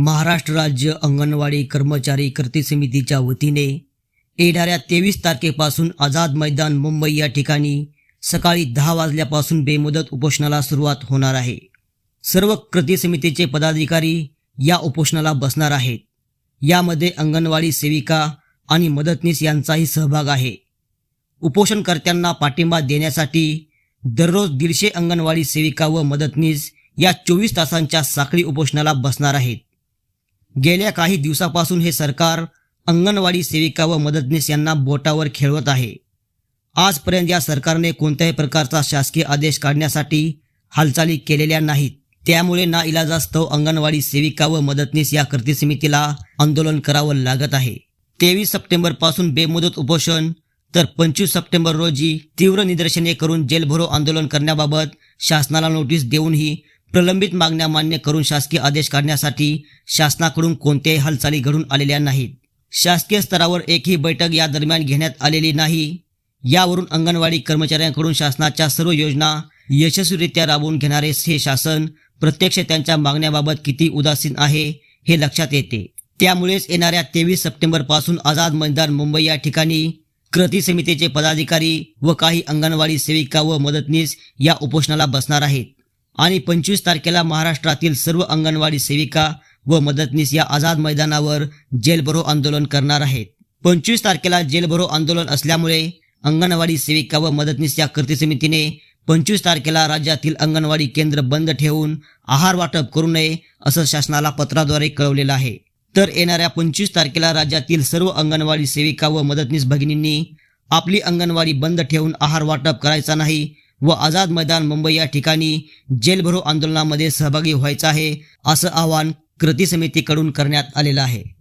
महाराष्ट्र राज्य अंगणवाडी कर्मचारी कृती समितीच्या वतीने येणाऱ्या तेवीस तारखेपासून आझाद मैदान मुंबई या ठिकाणी सकाळी दहा वाजल्यापासून बेमुदत उपोषणाला सुरुवात होणार आहे. सर्व कृती समितीचे पदाधिकारी या उपोषणाला बसणार आहेत. यामध्ये अंगणवाडी सेविका आणि मदतनीस यांचाही सहभाग आहे. उपोषणकर्त्यांना पाठिंबा देण्यासाठी दररोज दीडशे अंगणवाडी सेविका व मदतनीस या चोवीस तासांच्या साखळी उपोषणाला बसणार आहेत. गेल्या काही दिवसापासून हे सरकार अंगणवाडी सेविका व मदतनीस यांना बोटावर खेळवत आहे. आजपर्यंत या सरकारने कोणत्याही प्रकारचा शासकीय आदेश काढण्यासाठी हालचाली केलेल्या नाहीत. त्यामुळे ना इलाजास्तव अंगणवाडी सेविका व मदतनीस या कृती समितीला आंदोलन करावं लागत आहे. तेवीस सप्टेंबरपासून बेमुदत उपोषण तर पंचवीस सप्टेंबर रोजी तीव्र निदर्शने करून जेलभरो आंदोलन करण्याबाबत शासनाला नोटीस देऊनही प्रलंबित मागण्या मान्य करून शासकीय आदेश काढण्यासाठी शासनाकडून कोणत्याही हालचाली घडून आलेल्या नाहीत. शासकीय स्तरावर एकही बैठक या दरम्यान घेण्यात आलेली नाही. यावरून अंगणवाडी कर्मचाऱ्यांकडून शासनाच्या सर्व योजना यशस्वीरित्या राबवून घेणारे हे शासन प्रत्यक्ष त्यांच्या मागण्याबाबत किती उदासीन आहे हे लक्षात येते. त्यामुळेच येणाऱ्या तेवीस सप्टेंबरपासून आझाद मैदान मुंबई या ठिकाणी कृती समितीचे पदाधिकारी व काही अंगणवाडी सेविका व मदतनीस या उपोषणाला बसणार आहेत. आणि पंचवीस तारखेला महाराष्ट्रातील सर्व अंगणवाडी सेविका व मदतनीस या आझाद मैदानावर जेलभरो आंदोलन करणार आहेत. पंचवीस तारखेला जेलभरो आंदोलन असल्यामुळे अंगणवाडी सेविका व मदतनीस या कृती समितीने पंचवीस तारखेला राज्यातील अंगणवाडी केंद्र बंद ठेवून आहार वाटप करू नये असं शासनाला पत्राद्वारे कळवलेलं आहे. तर येणाऱ्या पंचवीस तारखेला राज्यातील सर्व अंगणवाडी सेविका व मदतनीस भगिनींनी आपली अंगणवाडी बंद ठेवून आहार वाटप करायचा नाही व आझाद मैदान मुंबई या ठिकाणी जेलभरो आंदोलनामध्ये सहभागी व्हायचं आहे असं आवाहन कृती समितीकडून करण्यात आलेलं आहे.